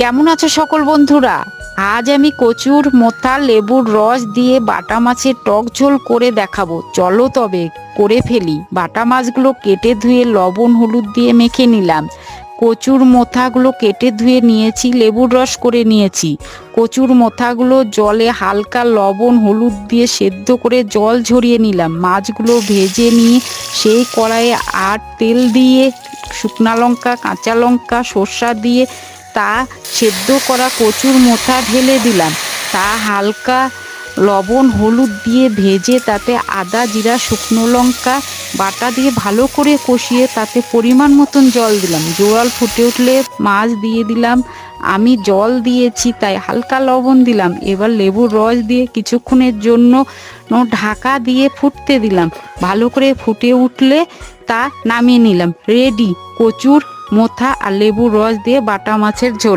কেমন আছো সকল বন্ধুরা? আজ আমি কচুর মোথা লেবুর রস দিয়ে বাটা মাছের টক ঝোল করে দেখাবো। চলো তবে করে ফেলি। বাটা মাছগুলো কেটে ধুয়ে লবণ, হলুদ দিয়ে মেখে নিলাম। কচুর মোথাগুলো কেটে ধুয়ে নিয়েছি, লেবুর রস করে নিয়েছি। কচুর মোথাগুলো জলে হালকা লবণ, হলুদ দিয়ে সেদ্ধ করে জল ঝরিয়ে নিলাম। মাছগুলো ভেজে নিয়ে সেই কড়াইয়ে আর তেল দিয়ে শুকনা লঙ্কা, কাঁচা লঙ্কা, সর্ষা দিয়ে তা সেদ্ধ করা কচুর মোথা ঢেলে দিলাম। তা হালকা লবণ হলুদ দিয়ে ভেজে তাতে আদা, জিরা, শুকনো লঙ্কা বাটা দিয়ে ভালো করে কষিয়ে তাতে পরিমাণ মতন জল দিলাম। জল ফুটে উঠলে মাছ দিয়ে দিলাম। আমি জল দিয়েছি, তাই হালকা লবণ দিলাম। এবার লেবুর রস দিয়ে কিছুক্ষণের জন্য ঢাকা দিয়ে ফুটতে দিলাম। ভালো করে ফুটে উঠলে তা নামিয়ে নিলাম। রেডি, কচুর মোথা আর লেবুর রস দিয়ে বাটা মাছের ঝোল।